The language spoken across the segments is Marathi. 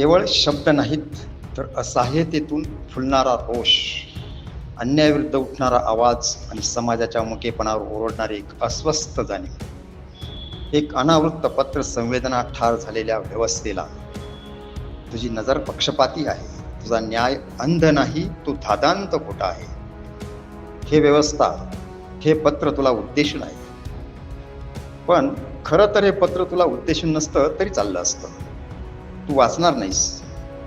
केवळ शब्द नाहीत तर असहाय्यतेतून फुलणारा रोष अन्यायाविरुद्ध उठणारा आवाज आणि समाजाच्या मुकेपणावर ओरडणारी एक अस्वस्थ जाणीव एक अनावृत्त पत्र संवेदना ठार झालेल्या व्यवस्थेला तुझी नजर पक्षपाती आहे तुझा न्याय अंध नाही तो धादांत खोटा आहे. हे व्यवस्था हे पत्र तुला उद्देशून आहे पण खरं तर हे पत्र तुला उद्देशून नसतं तरी चाललं असतं. तू वाचणार नाहीस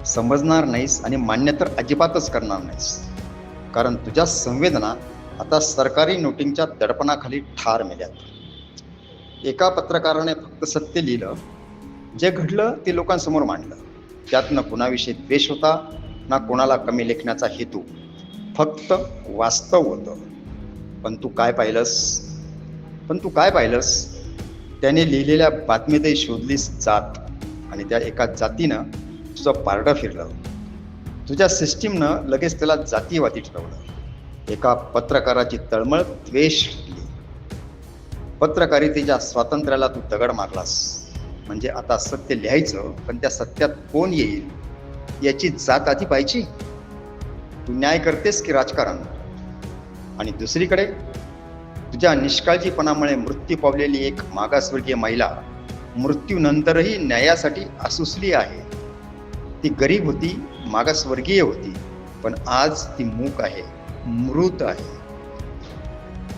समजणार नाहीस आणि मान्य तर अजिबातच करणार नाहीस. कारण तुझ्या संवेदना आता सरकारी नोटिंगच्या दडपणाखाली ठार मेल्यात. एका पत्रकाराने फक्त सत्य लिहिलं जे घडलं ते लोकांसमोर मांडलं. त्यातनं कुणाविषयी द्वेष होता ना कोणाला कमी लेखण्याचा हेतू. फक्त वास्तव होतं. पण तू काय पाहिलंस? पण तू काय पाहिलंस? त्याने लिहिलेल्या बातमीतही शोधलीस जात. आणि त्या एका जातीनं तुझं पारडा फिरलं. तुझ्या सिस्टीमनं लगेच त्याला जातीवादी ठरवलं. एका पत्रकाराची तळमळ द्वेष घेतली पत्रकारितेच्या स्वातंत्र्याला तू दगड मारलास. म्हणजे आता सत्य लिहायचं पण त्या सत्यात कोण येईल? याची जात आधी पाहिजे तू न्याय करतेस की राजकारण? आणि दुसरीकडे तुझ्या निष्काळजीपणामुळे मृत्यू पावलेली एक मागासवर्गीय महिला मृत्यूनंतरही न्यायासाठी असुसली आहे. ती गरीब होती मागासवर्गीय होती पण आज ती मूक आहे मृत आहे.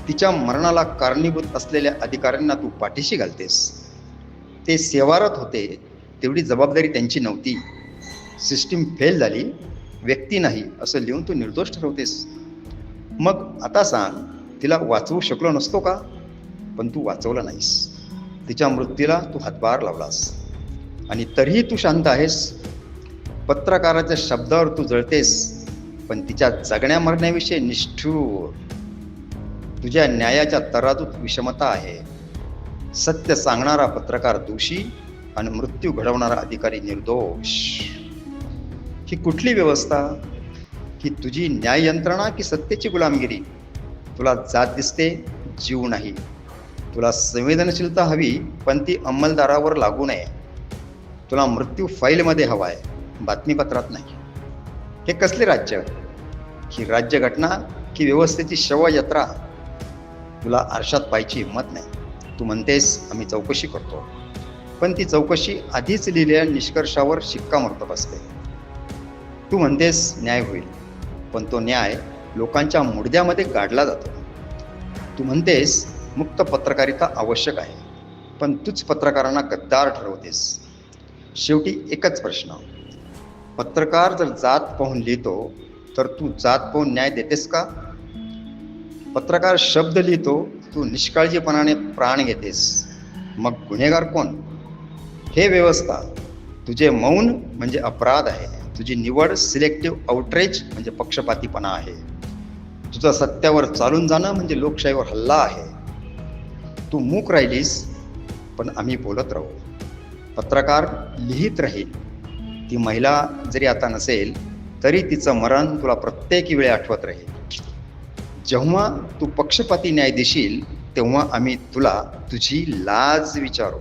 तिच्या मरणाला कारणीभूत असलेल्या अधिकाऱ्यांना तू पाठीशी घालतेस. ते सेवारत होते तेवढी जबाबदारी त्यांची नव्हती. सिस्टीम फेल झाली व्यक्ती नाही असं लिहून तू निर्दोष ठरवतेस. मग आता सांग तिला वाचवू शकलो नसतो का? पण तू वाचवला नाहीस. तिच्या मृत्यूला तू हातभार लावलास. आणि तरीही तू शांत आहेस. पत्रकाराच्या शब्दावर तू जळतेस. पण तिच्या जगण्या मरण्याविषयी निष्ठूर. तुझ्या न्यायाच्या तराजूत विषमता आहे. सत्य सांगणारा पत्रकार दोषी आणि मृत्यू घडवणारा अधिकारी निर्दोष. ही कुठली व्यवस्था? की तुझी न्याय यंत्रणा की सत्तेची गुलामगिरी? तुला जात दिसते जीव नाही. तुला संवेदनशीलता हवी पण ती अंमलदारावर लागू नये. तुला मृत्यू फाईलमध्ये हवा आहे बातमीपत्रात नाही. हे कसले राज्य? ही राज्यघटना की व्यवस्थेची शवयात्रा? तुला आरशात पाहायची हिंमत नाही. तू म्हणतेस आम्ही चौकशी करतो. पण ती चौकशी आधीच लिहिलेल्या निष्कर्षावर शिक्कामोर्तब असते तू म्हणतेस न्याय होईल. पण तो न्याय लोकांच्या मुडद्यामध्ये गाडला जातो. तू म्हणतेस मुक्त पत्रकारिता आवश्यक आहे. पण तूच पत्रकारांना गद्दार ठरवतेस. शेवटी एकच प्रश्न. पत्रकार जर जात पाहून लिहितो तर तू जात पाहून न्याय देतेस का? पत्रकार शब्द लिहितो तू निष्काळजीपणाने प्राण घेतेस. मग गुन्हेगार कोण? हे व्यवस्था तुझे मौन म्हणजे अपराध आहे. तुझी निवड सिलेक्टिव्ह आउटरेज म्हणजे पक्षपातीपणा आहे. तुझं सत्यावर चालून जाणं म्हणजे लोकशाहीवर हल्ला आहे. तू मूक राहिलीस पण आम्ही बोलत राहू. पत्रकार लिहित राहील. ती महिला जरी आता नसेल तरी तिचं मरण तुला प्रत्येक वेळी आठवत राहील. जेव्हा तू पक्षपाती न्याय देशील तेव्हा आम्ही तुला तुझी लाज विचारू.